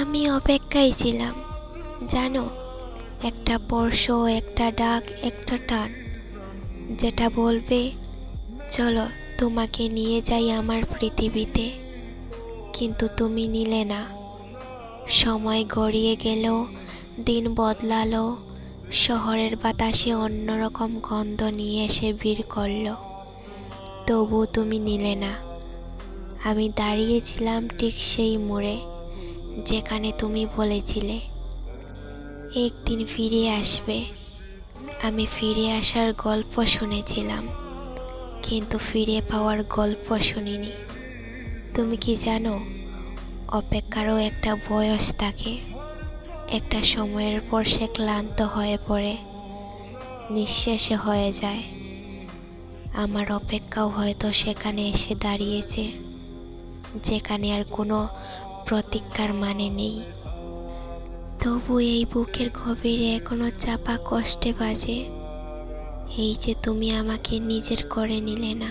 আমি অপেক্ষায় ছিলাম। জানো, একটা স্পর্শ একটা ডাক, একটা টান। যেটা বলবে, চলো, তোমাকে নিয়ে যাই আমার পৃথিবীতে। কিন্তু তুমি নিলে না। সময় গড়িয়ে গেল, দিন বদলালো, শহরের বাতাসে অন্যরকম গন্ধ নিয়ে এসে ভিড় করল। তবু তুমি নিলে না। আমি দাঁড়িয়েছিলাম ঠিক সেই মোড়ে। যেখানে তুমি বলেছিলে, একদিন ফিরে আসবে। আমি ফিরে আসার গল্প শুনেছিলাম, কিন্তু ফিরে পাওয়ার গল্প শুনিনি। তুমি কি জানো, অপেক্ষারও একটা বয়স থাকে। একটা সময়ের পর সে ক্লান্ত হয়ে পড়ে, নিঃশেষে হয়ে যায়। আমার অপেক্ষাও হয়তো সেখানে এসে দাঁড়িয়েছে, যেখানে আর কোনো প্রতীক্ষার মানে নেই। তবু এই বুকের গভীরে এখনও চাপা কষ্টে বাজে। এই যে তুমি আমাকে নিজের করে নিলে না।